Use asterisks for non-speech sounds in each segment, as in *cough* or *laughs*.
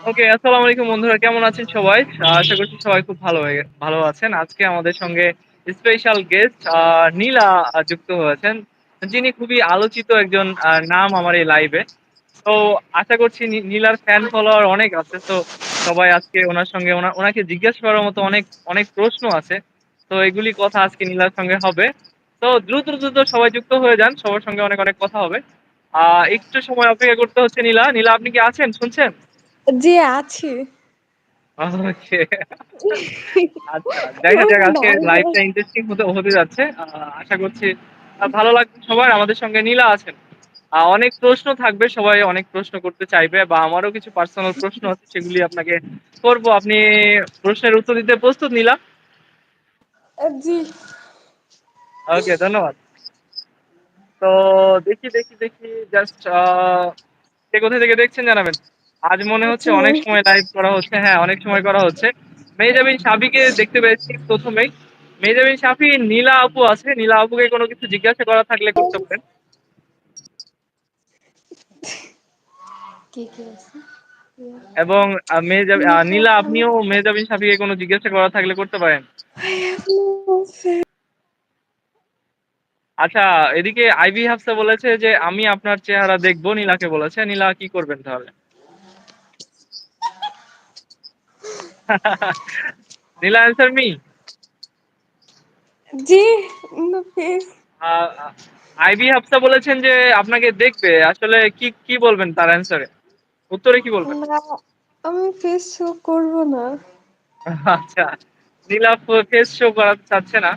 ওকে, আসসালামু আলাইকুম বন্ধুরা কেমন আছেন সবাই? আশা করছি সবাই খুব ভালো ভালো আছেন। আজকে আমাদের সঙ্গে স্পেশাল গেস্ট নীলা যুক্ত হয়েছেন। যিনি খুবই আলোচিত একজন নাম আমার এই লাইভে। তো আশা করছি নীলার ফ্যান ফলোয়ার অনেক আছে। তো সবাই আজকে ওনার সঙ্গে উনাকে জিজ্ঞেস করার মতো অনেক, অনেক প্রশ্ন আছে। তো এগুলি কথা আজকে নীলার সঙ্গে হবে। তো দ্রুত, দ্রুত সবাই যুক্ত হয়ে যান। সবার সঙ্গে অনেক, অনেক কথা হবে। আ একটু সময় অপেক্ষা করতে হচ্ছে নীলা। নীলা আপনি কি আছেন? শুনছেন? জি, আছি। ওকে। আচ্ছা, *laughs* দেখা যাক আজকে লাইভটা ইন্টারেস্টিং হতে হতে যাচ্ছে। আশা করছি ভালো লাগবে সবার। আমাদের সঙ্গে নীলা আছেন। অনেক প্রশ্ন থাকবে। সবাই অনেক প্রশ্ন করতে চাইবে বা আমারও কিছু পার্সোনাল প্রশ্ন আছে সেগুলি আপনাকে করব। আপনি প্রশ্নের উত্তর দিতে প্রস্তুত নীলা? জি। ওকে, ধন্যবাদ। তো দেখি, দেখি, দেখি জাস্ট কে কোথা থেকে দেখছেন জানাবেন। আজ মনে হচ্ছে আচ্ছা। অনেক সময় লাইভ করা হচ্ছে। হ্যাঁ, অনেক সময় করা হচ্ছে। মেহজাবিন সাবিকে দেখতে পেয়েছি ১ম এই। মেহজাবিন সাফি, নীলা আপু আছে। নীলা আপুকে কোনো কিছু জিজ্ঞাসা করা থাকলে করতে পারেন। এবং নীলা আপনিও মেহজাবিন সাফিকে কোনো জিজ্ঞাসা করা থাকলে করতে পারেন। আচ্ছা, এদিকে আইভি হাফসা বলেছে যে, "আমি আপনার চেহারা দেখব" নীলাকে বলেছে। নীলা কি করবেন তাহলে? *laughs* নীলা answer me? জি, no please. আ আ আইভি হাফসা বলেছেন যে, আপনাকে দেখবে। আসলে কি, কি বলবেন তার অ্যান্সার? উত্তরে কি বলবেন? না, আমি ফেস শো করব না। *laughs* আচ্ছা। নীলা ফেস শো করাতে চাচ্ছে না।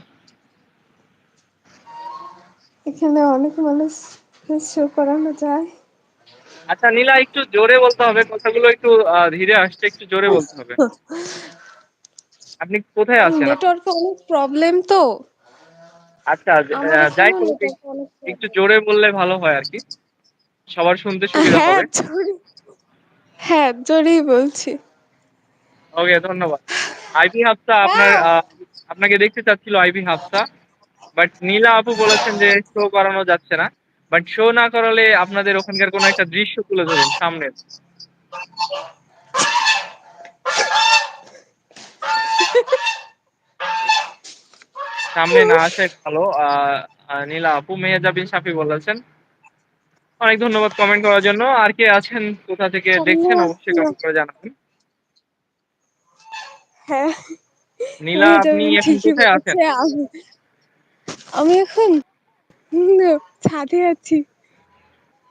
এখানে অনেক মানুষ ফেস শো করানো যায়। আচ্ছা নীলা একটু জোরে বলতে হবে। কথাগুলো একটু ধীরে আসছে। একটু জোরে বলতে হবে। আপনি কোথায় আছেন? নেটওয়ার্কে অনেক প্রবলেম তো। আচ্ছা, যাই হোক একটু জোরে বললে ভালো হয় আরকি। সবার শুনতে সুবিধা হ্যাঁ, হবে। হ্যাঁ, জোরেই বলছি। ওকে, ধন্যবাদ। আইভি হাফসা আপনার হ্যাঁ। আপনাকে দেখতে চাচ্ছিল আইভি হাফসা। বাট নীলা আপু বলেছেন যে, শো করানো যাচ্ছে না। বাট শো না করালে আপনাদের ওখানকার কোন একটা দৃশ্য তুলে ধরুন সামনের। সামনে না আসাই ভালো। নীলা আপু মেহেজাবিন সাফি বলেছেন। অনেক ধন্যবাদ কমেন্ট করার জন্য। আর কে আছেন, কোথা থেকে দেখছেন অবশ্যই কমেন্ট করে জানাবেন। হ্যাঁ, নীলা আপনি এখন কোথায় আছেন? আমি এখন ছাদে আছি।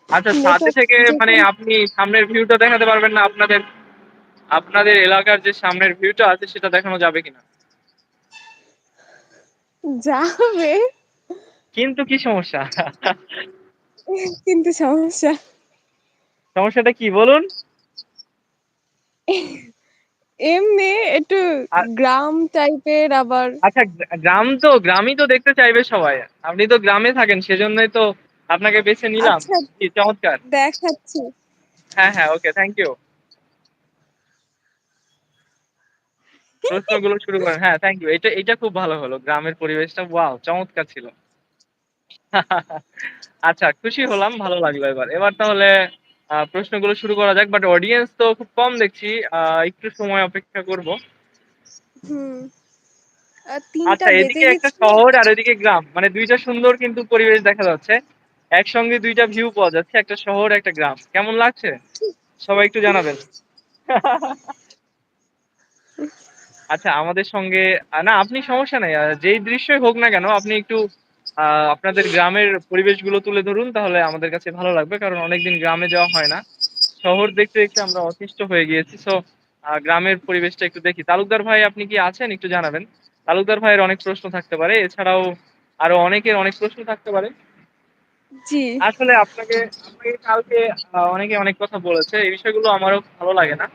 আচ্ছা ছাদে থেকে মানে আপনি সামনের ভিউটা দেখাতে পারবেন না আপনাদের আপনাদের এলাকার যে সামনের ভিউটা আছে সেটা দেখানো যাবে কিনা? যাবে। কিন্তু কি সমস্যা? কিন্তু সমস্যা। সমস্যাটা কি বলুন? *laughs* এমনি একটু গ্রাম টাইপের আবার আচ্ছা গ্রা গ্রাম তো গ্রামই তো দেখতে চাইবে সবাই। আপনি তো গ্রামে থাকেন সেজন্যই তো আপনাকে বেছে নিলাম। আচ্ছা চমৎকার। দেখাচ্ছি। হ্যাঁ, হ্যাঁ, ওকে থ্যাংক ইউ। প্রশ্নগুলো শুরু করেন। হ্যাঁ, থ্যাংক ইউ। এটা এটা খুব ভালো হলো। গ্রামের পরিবেশটা ওয়াও! চমৎকার ছিল। *laughs* আচ্ছা খুশি হলাম, ভালো লাগল এবার। এবার তাহলে প্রশ্নগুলো শুরু করা যাক। বাট অডিয়েন্স তো খুব কম দেখছি। একটু সময় অপেক্ষা করব। হুম। আ ৩ টা আচ্ছা এদিকে একটা শহর আর ওইদিকে গ্রাম। মানে ২ টা সুন্দর কিন্তু পরিবেশ দেখা যাচ্ছে। একসঙ্গে দুইটা ভিউ পাওয়া যাচ্ছে। একটা শহর, একটা গ্রাম। কেমন লাগছে? সবাই একটু জানাবেন। আচ্ছা আমাদের সঙ্গে না আপনি সমস্যা নাই। যেই দৃশ্যই হোক না কেন আপনি একটু আপনাদের গ্রামের পরিবেশগুলো তুলে ধরুন তাহলে আমাদের কাছে ভালো লাগবে। কারণ অনেকদিন গ্রামে যাওয়া হয় না। শহর দেখতে, দেখতে আমরা অতিষ্ঠ হয়ে গিয়েছি। সো গ্রামের পরিবেশটা একটু দেখি। তালুকদার ভাই আপনি কি আছেন? একটু জানাবেন। তালুকদার ভাইয়ের অনেক প্রশ্ন থাকতে পারে। এছাড়াও আরও অনেকের অনেক প্রশ্ন থাকতে পারে। জি। আসলে আপনাকে আপনাকে কালকে অনেকে অনেক কথা বলেছে। এই বিষয়গুলো আমারও ভালো লাগে না।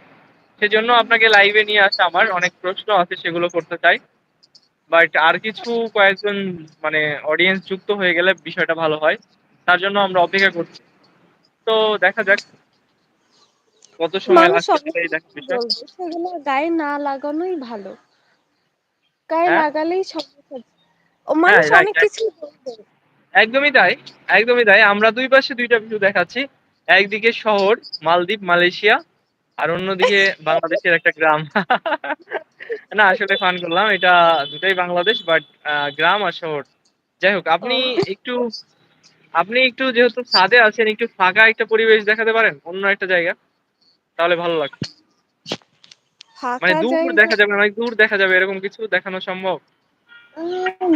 সেজন্য আপনাকে লাইভে নিয়ে আসা আমার। অনেক প্রশ্ন আছে সেগুলো করতে চাই। বাট আর কিছু কয়েকজন মানে অডিয়েন্স যুক্ত হয়ে গেলে বিষয়টা ভালো হয়। তার জন্য আমরা অপেক্ষা করছি। তো দেখা যাক। কত সময় লাগছে অনেক কিছু বিষয়। সেগুলো গায়ে না লাগানোই ভালো। গায়ে হ্যাঁ? লাগালেই সমস্যা। ও হ্যাঁ, মানুষ অনেক রাইট। কিছুই বলবে। একদমই তাই, একদমই তাই। আমরা দুই পাশে ২ টা ভিউ দেখাচ্ছি। একদিকে শহর, মালদ্বীপ, মালয়েশিয়া। আর অন্যদিকে *laughs* বাংলাদেশের একটা গ্রাম। *laughs* না আসলে ফান করলাম। এটা দুটাই বাংলাদেশ বাট গ্রাম আর শহর। যাই হোক আপনি একটু আপনি একটু যেহেতু ছাদে আছেন একটু ফাঁকা একটা পরিবেশ দেখাতে পারেন? অন্য একটা জায়গা? তাহলে ভালো লাগতো। মানে দূর দেখা যাবে, অনেক দূর দেখা যাবে এরকম কিছু দেখানো সম্ভব?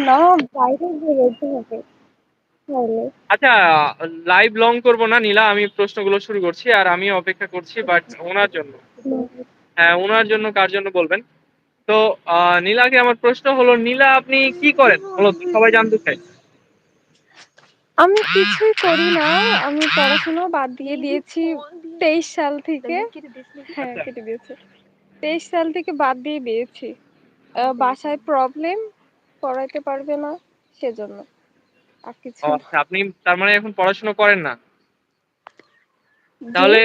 না বাইরে বেরোতে হবে। আচ্ছা লাইভ লং করব না নীলা। আমি প্রশ্নগুলো শুরু করছি। আর আমিও অপেক্ষা করছি বাট ওনার জন্য। হ্যাঁ, ওনার জন্য কার জন্য বলবেন? তো নীলাকে আমার প্রশ্ন হলো, নীলা আপনি কি করেন? মূলত সবাই জানতে চাই আমি কিছুই করি না। আমি পড়াশোনা বাদ দিয়ে দিয়েছি ২৩ সাল থেকে। হ্যাঁ, আচ্ছা। কেটে দিয়েছে। ২৩ সাল থেকে বাদ দিয়ে দিয়েছি। বাসায় প্রবলেম, পড়াইতে পারবে না সেজন্য। আর কিছু আচ্ছা, আপনি তার মানে এখন পড়াশোনা করেন না? তাহলে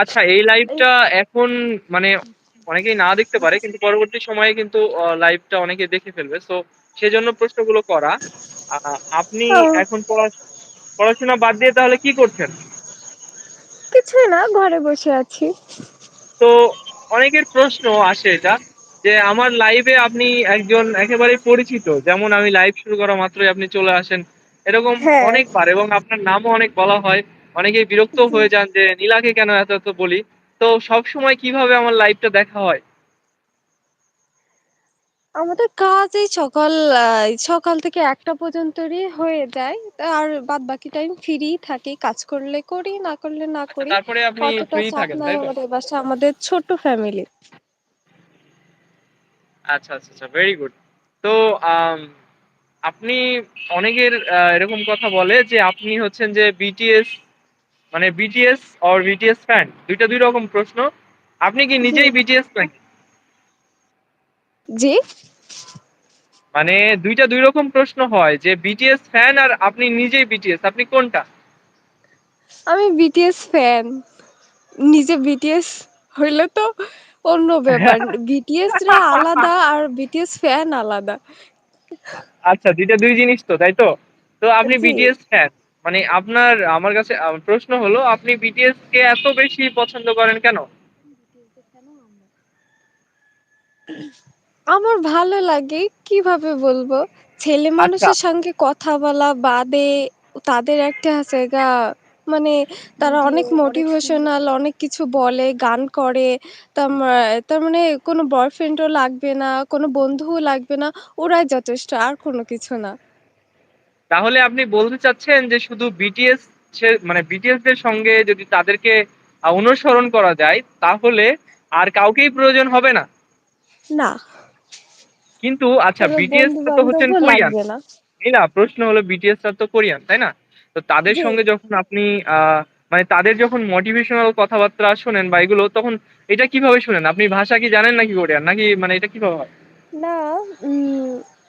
আচ্ছা এই লাইভটা এখন মানে অনেকেই না দেখতে পারে কিন্তু পরবর্তী সময়ে কিন্তু লাইভটা অনেকে দেখে ফেলবে। সো সেজন্য প্রশ্নগুলো করা। আপনি এখন পড়াশোনা বাদ দিয়ে তাহলে কি করছেন? কিছুই না, ঘরে বসে আছি। তো অনেকের প্রশ্ন আসে এটা যে আমার লাইভে আপনি একজন একেবারেই পরিচিত। যেমন আমি লাইভ শুরু করা মাত্রই আপনি চলে আসেন। এরকম হ্যাঁ, অনেকবার এবং আপনার নামও অনেক বলা হয়। অনেকেই বিরক্ত হয়ে যান যে নীলাকে কেন এত, এত বলি। তো সবসময় কীভাবে আমার লাইভটা দেখা হয়? আমাদের কাজ এই সকাল সকাল থেকে একটা পর্যন্তই হয়ে যায়। আর বাদ বাকি টাইম ফ্রি থাকি। কাজ করলে করি, না করলে না আচ্ছা করি। তারপরে আপনি ফ্রি থাকেন, তাই তো? আমাদের বাসায়। আমাদের ছোট্ট ফ্যামিলি। আচ্ছা, আচ্ছা, আচ্ছা ভেরি গুড। তো আপনি অনেকের এরকম কথা বলে যে আপনি হচ্ছেন যে বিটিএস মানে বিটিএস অর বিটিএস ফ্যান দুইটা দুই রকম প্রশ্ন। আপনি কি। নিজেই বিটিএস ফ্যান জি? মানে দুইটা দুই রকম প্রশ্ন হয় যে বিটিএস ফ্যান আর আপনি নিজেই বিটিএস। আপনি কোনটা? আমি বিটিএস ফ্যান। নিজে বিটিএস হইলে তো অন্য ব্যাপার। বিটিএস রা আলাদা আর বিটিএস ফ্যান আলাদা। আচ্ছা দুইটা দুই জিনিস তো, তাই তো? তো আপনি। BTS fan. মানে আপনার আমার কাছে প্রশ্ন হলো আপনি বিটিএস কে এত বেশি পছন্দ করেন কেন? আমার ভালো লাগে। কীভাবে বলব? ছেলে আচ্ছা, মানুষের সঙ্গে কথা বলা বাদে তাদের একটা আছে গা মানে তারা অনেক মোটিভেশনাল অনেক কিছু বলে, গান করে। তার তার মানে কোনো বয়ফ্রেন্ডও লাগবে না, কোনো বন্ধুও লাগবে না। ওরাই যথেষ্ট আর কোনো কিছু না। তাহলে আপনি বলতে চাচ্ছেন যে শুধু বিটিএস মানে বিটিএস দের সঙ্গে যদি তাদেরকে অনুসরণ করা যায় তাহলে আর কাউকেই প্রয়োজন হবে না? না, কিন্তু আচ্ছা বিটিএস তো হচ্ছেন কোরিয়ান। না। এই না প্রশ্ন হলো বিটিএস তো কোরিয়ান, তাই না? তো তাদের সঙ্গে যখন আপনি মানে তাদের যখন মোটিভেশনাল কথাবার্তা শোনেন বা এগুলো তখন এটা কীভাবে শোনেন? আপনি ভাষা কি জানেন নাকি কোরিয়ান? নাকি মানে এটা কীভাবে হয়? না,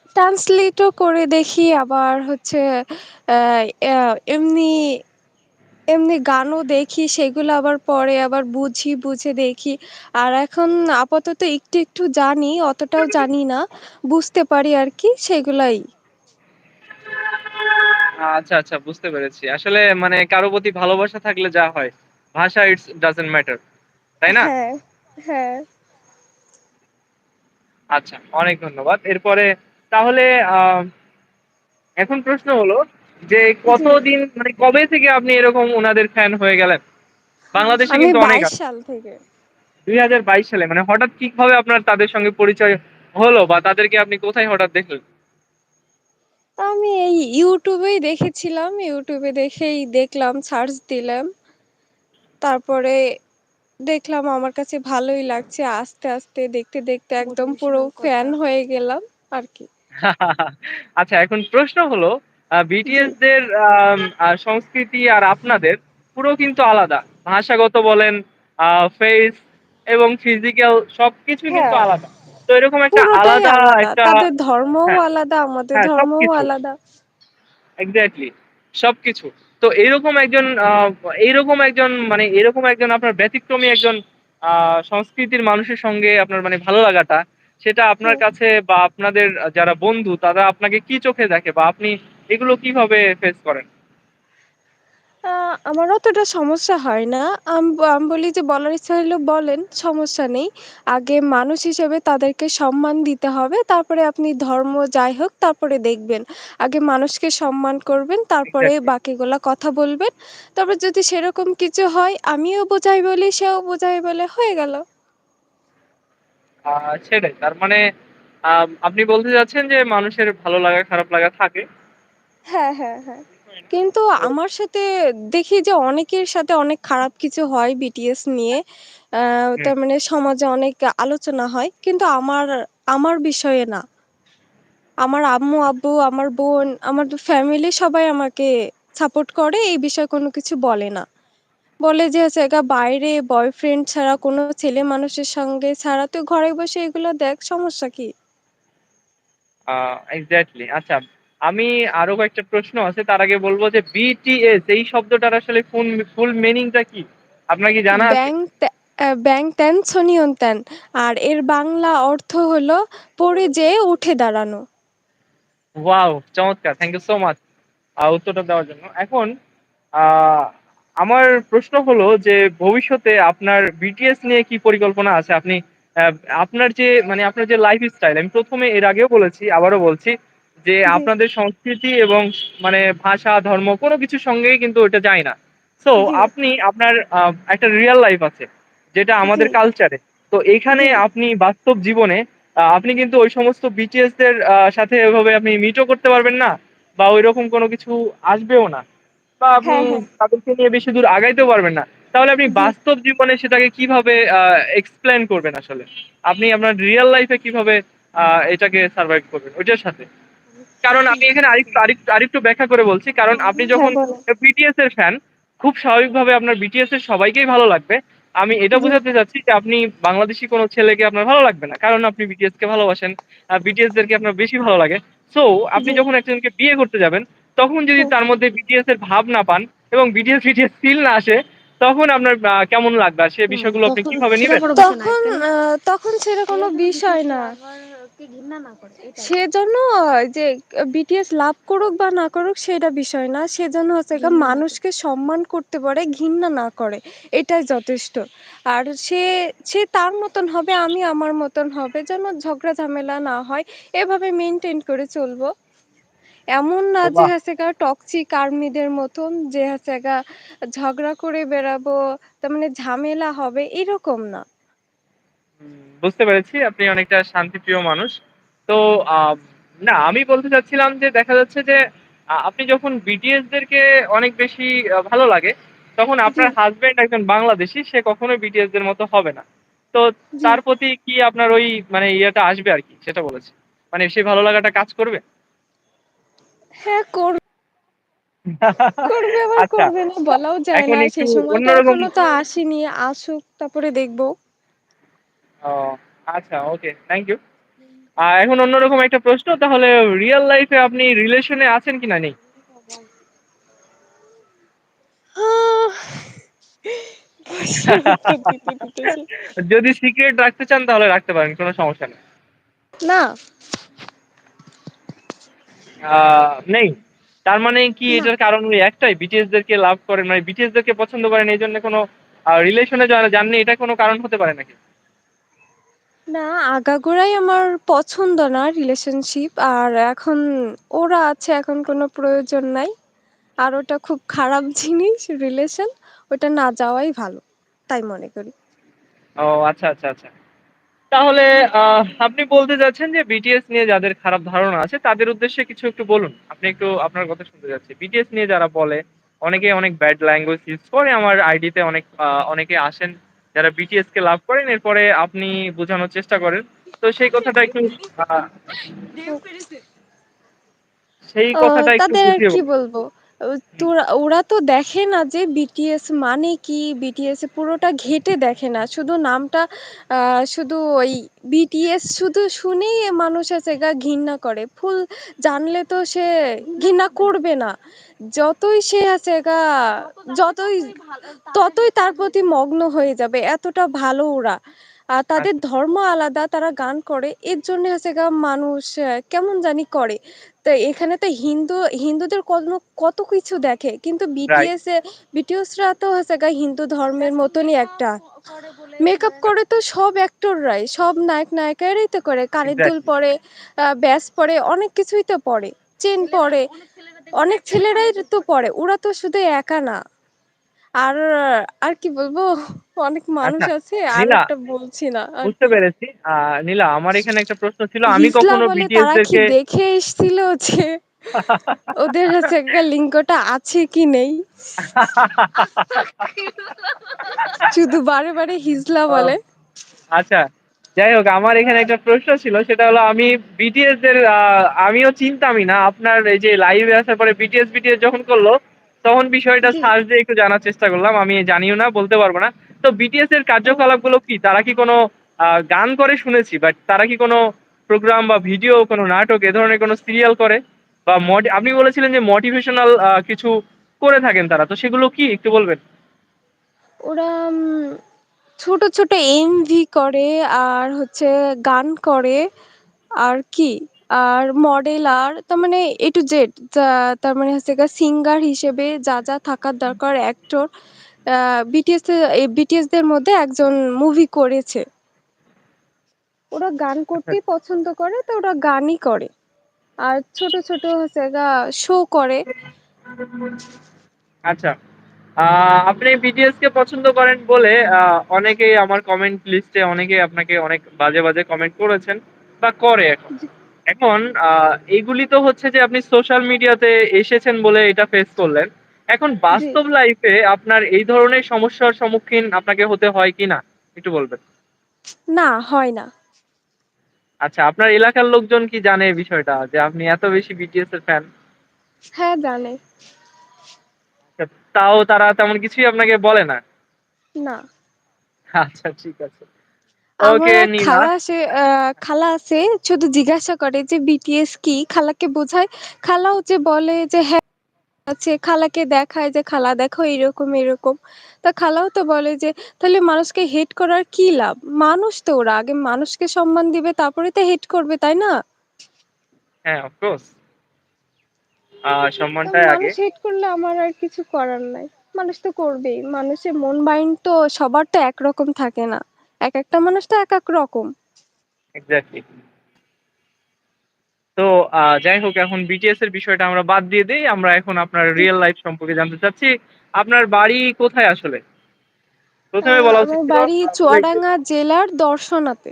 উম ট্রান্সলেট ও করে দেখি আবার হচ্ছে এমনি এমনি গানও দেখি সেগুলো আবার পরে আবার বুঝি, বুঝে দেখি। আর এখন আপাতত একটু, একটু জানি, অতটাও জানি না। বুঝতে পারি আর কি সেগুলাই। আচ্ছা, আচ্ছা বুঝতে পেরেছি। আসলে মানে কারও প্রতি ভালোবাসা থাকলে যা হয়, ভাষা ইটস ডাজন্ট ম্যাটার। তাই না? হ্যাঁ, হ্যাঁ। আচ্ছা, অনেক ধন্যবাদ। এরপরে তাহলে এখন প্রশ্ন হলো যে কতদিন মানে কবে থেকে আপনি এরকম ওনাদের ফ্যান হয়ে গেলেন? বাংলাদেশে কিন্তু অনেক ২২ আছে। সাল থেকে। ২০২২ সালে মানে হঠাৎ কীভাবে আপনার তাদের সঙ্গে পরিচয় হলো বা তাদেরকে আপনি কোথায় হঠাৎ দেখলেন? আমি এই ইউটিউবেই দেখেছিলাম। ইউটিউবে দেখেই দেখলাম, সার্চ দিলাম। তারপরে দেখলাম আমার কাছে ভালোই লাগছে। আস্তে, আস্তে দেখতে, দেখতে একদম পুরো ফ্যান হয়ে গেলাম আরকি। আচ্ছা এখন প্রশ্ন হলো। বিটিএস দের সংস্কৃতি আর আপনাদের পুরো কিন্তু আলাদা। ভাষাগত বলেন, আ ফেইস এবং ফিজিক্যাল সবকিছু কিন্তু হ্যাঁ। আলাদা। তো এরকম একটা পুরোটাই আলাদা আলাদা। একটা তাদের ধর্মও হ্যাঁ, আলাদা, আমাদের হ্যাঁ ধর্মও সবকিছু। আলাদা। এক্সাক্টলি সবকিছু। তো এইরকম একজন আ এইরকম একজন মানে এরকম একজন আপনার ব্যতিক্রমী একজন আ সংস্কৃতির মানুষের সঙ্গে আপনার মানে ভালো লাগাটা, সেটা আপনার কাছে বা আপনাদের যারা বন্ধু তারা আপনাকে কি চোখে দেখে বা আপনি এগুলো কীভাবে ফেস করেন? আ আমার অতটা সমস্যা হয় না। আম আমি বলি যে বলার ইচ্ছা হইলে বলেন, সমস্যা নেই। আগে মানুষ হিসেবে তাদেরকে সম্মান দিতে হবে। তারপরে আপনি ধর্ম যাই হোক তারপরে দেখবেন। আগে মানুষকে সম্মান করবেন, তারপরে। বাকিগুলা কথা বলবেন। তারপর যদি সেরকম কিছু হয় আমিও বোঝাই বলি, সেও বোঝাই বলে, হয়ে গেল। সেটাই। তার মানে আম আপনি বলতে চাচ্ছেন যে মানুষের ভালো লাগা খারাপ লাগা থাকে। হ্যাঁ, হ্যাঁ, হ্যাঁ। কিন্তু তো আমার সাথে দেখি যে অনেকের সাথে অনেক খারাপ কিছু হয় বিটিএস নিয়ে। হুম। তার মানে সমাজে অনেক আলোচনা হয়। কিন্তু আমার, আমার বিষয়ে না। আমার আম্মু-আব্বু, আমার বোন, আমার ফ্যামিলি সবাই আমাকে সাপোর্ট করে। এই বিষয়ে কোনো কিছু বলে না। বলে যে হচ্ছে গা বাইরে বয়ফ্রেন্ড ছাড়া কোনো ছেলে মানুষের সঙ্গে ছাড়া তুই ঘরে বসে এগুলো দেখ সমস্যা কি? আ এক্সাক্টলি। আচ্ছা, আমি আরও কয়েকটা প্রশ্ন আছে। তার আগে বলব যে বিটিএস এই শব্দটার আসলে ফুল ফুল মিনিং টা কি? আপনার কি জানা আছে? ব্যাং ত্যা অ্যা ব্যাং ত্যান ছনিয়ন ত্যান। আর এর বাংলা অর্থ হলো পড়ে যেয়ে উঠে দাঁড়ানো। ওয়াও! চমৎকার। থ্যাংক ইউ সো মাচ উত্তরটা দেওয়ার জন্য। এখন আমার প্রশ্ন হলো যে ভবিষ্যতে আপনার বিটিএস নিয়ে কি পরিকল্পনা আছে? আপনি আপনার যে মানে আপনার যে লাইফ স্টাইল আমি প্রথমে এর আগেও বলেছি, আবারও বলছি যে আপনাদের সংস্কৃতি এবং মানে ভাষা, ধর্ম কোন কিছুর সঙ্গেই কিন্তু ওইটা যায় না। সো আপনি আপনার একটা রিয়াল লাইফ আছে। যেটা আমাদের কালচারে। তো এখানে আপনি বাস্তব জীবনে আপনি কিন্তু ওই সমস্ত বিটিএস দের সাথে ওইভাবে আপনি মিটও করতে পারবেন না বা ঐরকম কোনো কিছু আসবেও না। বা আপনি হ্যাঁ, হ্যাঁ, তাদেরকে নিয়ে বেশি দূর আগাইতেও পারবেন না। তাহলে আপনি বাস্তব জীবনে সেটাকে কীভাবে আ এক্সপ্লেইন করবেন আসলে? আপনি আপনার রিয়েল লাইফে কীভাবে এটাকে সার্ভাইভ করবেন ওইটার সাথে? কারণ আমি এখানে আরেকটু আরেকটু ব্যাখ্যা করে বলছি। কারণ আপনি হ্যাঁ যখন বিটিএস এর ফ্যান, খুব স্বাভাবিকভাবে আপনার বিটিএস এর সবাইকেই ভালো লাগবে। আমি এটা বোঝাতে চাচ্ছি যে আপনি বাংলাদেশী কোনো ছেলেকে আপনার ভালো লাগবে না। কারণ আপনি বিটিএস কে ভালোবাসেন। বিটিএস দেরকে আপনার বেশি ভালো লাগে। সো আপনি যখন একজনকে বিয়ে করতে যাবেন, তখন যদি তার মধ্যে বিটিএস এর ভাব না পান এবং বিটিএস, বিটিএস ফিল না আসে, তখন আপনার কেমন লাগবে? সে বিষয়গুলো আপনি কীভাবে সেটা নিবেন? বিষয় না। তখন তখন সেটা কোনো বিষয় না। সেজন্য যে বিটিএস লাভ করুক বা না করুক সেটা বিষয় না। সেজন্য হচ্ছে। মানুষকে সম্মান করতে পারে, ঘৃণা না করে। এটাই যথেষ্ট। আর সে, সে তার মতন হবে, আমি আমার মতন হবে। যেন ঝগড়া ঝামেলা না হয়। এভাবে মেইনটেইন করে চলবো। এমন না যে! হচ্ছে গা টক্সিক আর্মিদের মতন যে হচ্ছে গা ঝগড়া করে বেড়াবো, তার মানে ঝামেলা হবে এরকম না। বুঝতে পেরেছি আপনি অনেকটা শান্তিপ্রিয় মানুষ। তো না আমি বলতে চাচ্ছিলাম যে দেখা যাচ্ছে যে আপনি যখন বিটিএস দেরকে অনেক বেশি ভালো লাগে, তখন আপনার হাজবেন্ড একজন বাংলাদেশি সে কখনোই বিটিএস দের মতো হবে না। তো তার প্রতি কি আপনার ওই মানে ইয়েটা আসবে আর কি সেটা বলেছি। মানে সে ভালো লাগাটা কাজ করবে? হ্যাঁ, কর *laughs* করবে আবার আচ্ছা, করবে না বলাও যায় না। সেই সময়টা এখনও তো আসেনি। আসুক তারপরে দেখব ও আচ্ছা ওকে থ্যাংক ইউ। আ এখন অন্যরকম একটা প্রশ্ন তাহলে রিয়েল লাইফে আপনি রিলেশনে আছেন কিনা নেই? *laughs* যদি সিক্রেট রাখতে চান তাহলে রাখতে পারেন। কোনো সমস্যা নেই। না, নেই। তার মানে কি এটার কারণ ওই একটাই বিটিএস দেরকে লাভ করেন মানে বিটিএস দেরকে পছন্দ করেন এজন্য কোন আ রিলেশন যাননি এটা কোন কারণ হতে পারে নাকি? না আগাগোড়াই আমার পছন্দ না রিলেশনশিপ। আর এখন ওরা আছে এখন কোনো প্রয়োজন নাই। আর ওটা খুব খারাপ *laughs* জিনিস রিলেশন। ওটা না যাওয়াই ভালো। তাই মনে করি। ও আচ্ছা, আচ্ছা, আচ্ছা। তাহলে আপনি বলতে চাচ্ছেন যে বিটিএস নিয়ে যাদের খারাপ ধারণা আছে তাদের উদ্দেশ্যে কিছু একটু বলুন। আপনি একটু আপনার কথা শুনতে চাচ্ছি। বিটিএস নিয়ে যারা বলে, অনেকে অনেক ব্যাড ল্যাঙ্গুয়েজ ইউজ করে আমার আইডিতে অনেক অনেকে আসেন যারা বিটিএস কে লাভ করেন। এরপরে আপনি বোঝানোর চেষ্টা করেন। তো সেই কথাটা একটু সেই কথাটা একটু কি বলব? তোরা, ওরা তো দেখে না যে বিটিএস মানে কি? বিটিএস পুরোটা ঘেঁটে দেখে না। শুধু নামটা শুধু ওই বিটিএস শুধু শুনেই মানুষ আছে গা ঘিন্না করে। ফুল জানলে তো সে ঘৃণা করবে না। যতই সে আছে গা, যতই, ততই তার প্রতি মগ্ন হয়ে যাবে। এতটা ভালো ওরা। আর তাদের আচ্ছা, ধর্ম আলাদা তারা গান করে। এর জন্য হচ্ছে গা মানুষ কেমন জানি করে। তো এখানে তো হিন্দু হিন্দুদের কত কত কিছু দেখে। কিন্তু বিটিএস এ বিটিএসরা তো হচ্ছে গা হিন্দু ধর্মের মতনই একটা। মেকআপ করে তো সব অ্যাক্টররাই সব নায়ক নায়িকারাই তো করে। কানের দুল পরে আহ, ব্যাস পরে অনেক কিছুই তো পরে। চেন পরে অনেক ছেলেরাই তো পরে। ওরা তো শুধু একা না। আর আর কি বলব অনেক মানুষ আচ্ছা, আছে আর নীলা একটা বলছি না আর বুঝতে কি পেরেছি। আ নীলা আমার এখানে একটা প্রশ্ন ছিল। আমি কখনো বলে বিটিএস তারা কি দেরকে দেখে এসেছিল যে ওদের হচ্ছে একটা লিঙ্কটা আছে কি নেই শুধু বারে বারে হিজলা ও বলে আচ্ছা। যাই হোক আমার এখানে একটা প্রশ্ন ছিল সেটা হলো আমি বিটিএস দের আ আমিও চিনতামই না। আপনার এই যে লাইভে আসার পরে বিটিএস, বিটিএস যখন করল তখন বিষয়টা সার্চ দিয়ে একটু জানার চেষ্টা করলাম। আমি জানিও না, বলতে পারব না। তো বিটিএস এর কার্যকলাপগুলো কি? তারা কি কোনো গান করে শুনেছি, বাট তারা কি কোনো প্রোগ্রাম বা ভিডিও, কোনো নাটক এ ধরনের কোনো সিরিয়াল করে? বা আপনি বলেছিলেন যে মোটিভেশনাল কিছু করে থাকেন তারা। তো সেগুলো কি একটু বলবেন? ওরা ছোট ছোট এমভি করে আর হচ্ছে গান করে আর কি আর মডেল আর তার মানে এ টু জেড তার মানে হচ্ছে সিঙ্গার হিসেবে যা যা থাকার দরকার অ্যাক্টর বিটিএস বিটিএস দের মধ্যে একজন মুভি করেছে ওরা গান করতেই পছন্দ করে তো ওরা গানই করে আর ছোট ছোট হচ্ছে শো করে আচ্ছা। আপনি বিটিএস কে পছন্দ করেন বলে অনেকেই আমার কমেন্ট লিস্টে অনেকেই আপনাকে অনেক বাজে, বাজে কমেন্ট করেছেন বা করে এখন। এখন আ এগুলি তো হচ্ছে যে আপনি সোশ্যাল মিডিয়াতে এসেছেন বলে এটা ফেস করলেন। এখন বাস্তব লাইফে আপনার এই ধরনের সমস্যার সম্মুখীন আপনাকে হতে হয় কিনা? একটু বলবেন। না হয় না আচ্ছা, আপনার এলাকার লোকজন কি জানে এই বিষয়টা যে আপনি এত বেশি বিটিএস এর ফ্যান? হ্যাঁ জানে আচ্ছা, তাও তারা তেমন কিছুই আপনাকে বলে না? না আচ্ছা ঠিক আছে। আমার ওকে এক নীলা। খালা আসে খালা আছে শুধু জিজ্ঞাসা করে যে বিটিএস কি? খালাকে বোঝায়। খালাও যে বলে যে হ্যাঁ আছে খালাকে দেখায় যে খালা দেখো এরকম এরকম তা খালাও তো বলে যে তাহলে মানুষকে হেট করার কি লাভ? মানুষ তো ওরা আগে মানুষকে সম্মান দিবে তারপরে তো হেট করবে তাই না? হ্যাঁ, অফ কোর্স। আ তো সম্মানটাই আগে। মানুষ হেট করলে আমার আর কিছু করার নাই। মানুষ তো করবেই। মানুষের মন মাইন্ড তো সবার তো একরকম থাকে না। এক একটা মানুষ তো এক এক রকম এক্সাক্টলি। তো যাই হোক এখন বিটিএস এর বিষয়টা আমরা বাদ দিয়ে দেই। আমরা এখন আপনার রিয়েল লাইফ সম্পর্কে জানতে চাচ্ছি। আপনার বাড়ি কোথায় আসলে? ১ম এ আহ, বলা উচিত বাড়ি? চুয়াডাঙ্গা জেলার দর্শনাতে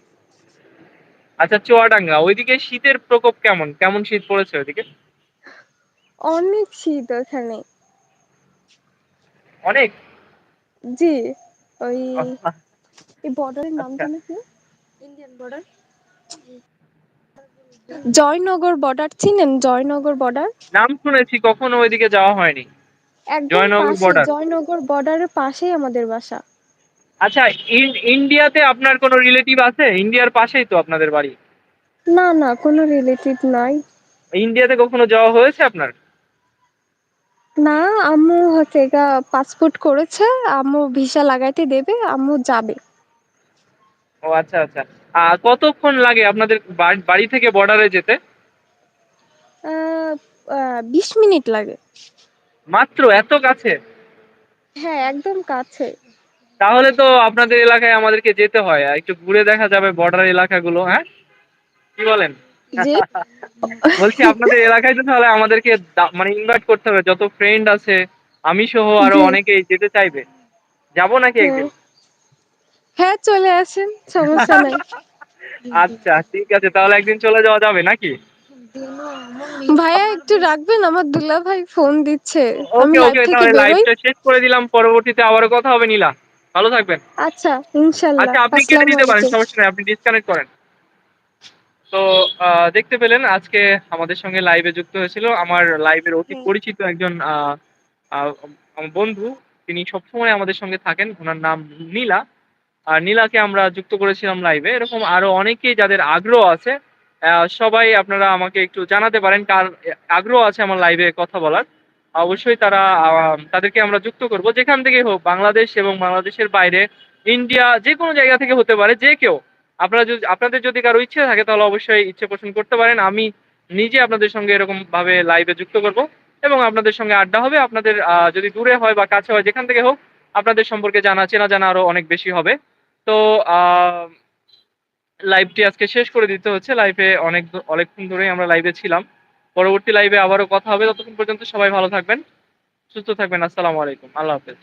আচ্ছা চুয়াডাঙ্গা। ওইদিকে শীতের প্রকোপ কেমন? কেমন শীত পড়েছে ওইদিকে? অনেক শীত ওখানে অনেক? জি ওই আহ এই বর্ডারের নাম আচ্ছা। জানো কি ইন্ডিয়ান বর্ডার জয়নগর বর্ডার চিনেন জয়নগর বর্ডার নাম শুনেছি কখনো ওইদিকে যাওয়া হয়নি। জয়নগর বর্ডার। জয়নগর বর্ডারের পাশেই আমাদের বাসা আচ্ছা ইন্ডিয়াতে আপনার কোনো রিলেটিভ আছে? ইন্ডিয়ার পাশেই তো আপনাদের বাড়ি। না না কোনো রিলেটিভ নাই ইন্ডিয়াতে কখনো যাওয়া হয়েছে আপনার? না আম্মু হচ্ছে গা পাসপোর্ট করেছে আম্মু ভিসা লাগাইতে দেবে আম্মু যাবে ও আচ্ছা, আচ্ছা। আ কতক্ষণ লাগে আপনাদের বাড় বাড়ি থেকে বর্ডারে যেতে? আহ, আহ, বিশ মিনিট লাগে মাত্র এত কাছে? হ্যাঁ একদম কাছে তাহলে তো আপনাদের এলাকায় আমাদেরকে যেতে হয়। আর একটু ঘুরে দেখা যাবে বর্ডার এলাকাগুলো, হ্যাঁ? কি বলেন? যে *laughs* বলছি আপনাদের এলাকায় তো তাহলে আমাদেরকে দা মানে ইনভাইট করতে হবে। যত ফ্রেন্ড আছে, আমি সহ আরও জি অনেকেই যেতে চাইবে। যাব নাকি হ্যাঁ একদিন? হ্যাঁ চলে আসেন সমস্যা নাই আচ্ছা ঠিক আছে। তাহলে একদিন চলে যাওয়া যাবে নাকি? ভাইয়া একটু রাখবেন আমার দুলা ভাই ফোন দিচ্ছে আমি ওকে, লাইভ ওকে থেকে তাহলে লাইভটা শেষ করে দিলাম। পরবর্তীতে আবারও কথা হবে নীলা। ভালো থাকবেন। আচ্ছা ইনশাল্লাহ আচ্ছা আপনি কেটে দিতে পারেন সমস্যা নাই। আপনি ডিসকানেক্ট করেন। তো দেখতে পেলেন আজকে আমাদের সঙ্গে লাইভে যুক্ত হয়েছিল আমার লাইভের অতি হ্যাঁ পরিচিত একজন বন্ধু। তিনি সবসময় আমাদের সঙ্গে থাকেন। ওনার নাম নীলা। আর নীলাকে আমরা যুক্ত করেছিলাম লাইভে। এরকম আরও অনেকেই যাদের আগ্রহ আছে সবাই আপনারা আমাকে একটু জানাতে পারেন কার আগ্রহ আছে আমার লাইভে কথা বলার। অবশ্যই তারা তাদেরকে আমরা যুক্ত করব। যেখান থেকেই হোক, বাংলাদেশ এবং বাংলাদেশের বাইরে, ইন্ডিয়া যে কোনো জায়গা থেকে হতে পারে, যে কেউ আপনারা যদি, আপনাদের যদি কারও ইচ্ছে থাকে, তাহলে অবশ্যই ইচ্ছে পোষণ করতে পারেন আমি নিজে আপনাদের সঙ্গে এরকম ভাবে লাইভে যুক্ত করব এবং আপনাদের সঙ্গে আড্ডা হবে আপনাদের যদি দূরে হয় বা কাছে হয়, যেখান থেকে হোক, আপনাদের সম্পর্কে জানা, চেনা জানা আরও অনেক বেশি হবে তো লাইভটি আজকে শেষ করে দিতে হচ্ছে। লাইভে অনেক, অনেকক্ষণ ধরেই আমরা লাইভে ছিলাম। পরবর্তী লাইভে আবারও কথা হবে। ততক্ষণ পর্যন্ত সবাই ভালো থাকবেন, সুস্থ থাকবেন। আসসালামু আলাইকুম। আল্লাহ হাফেজ।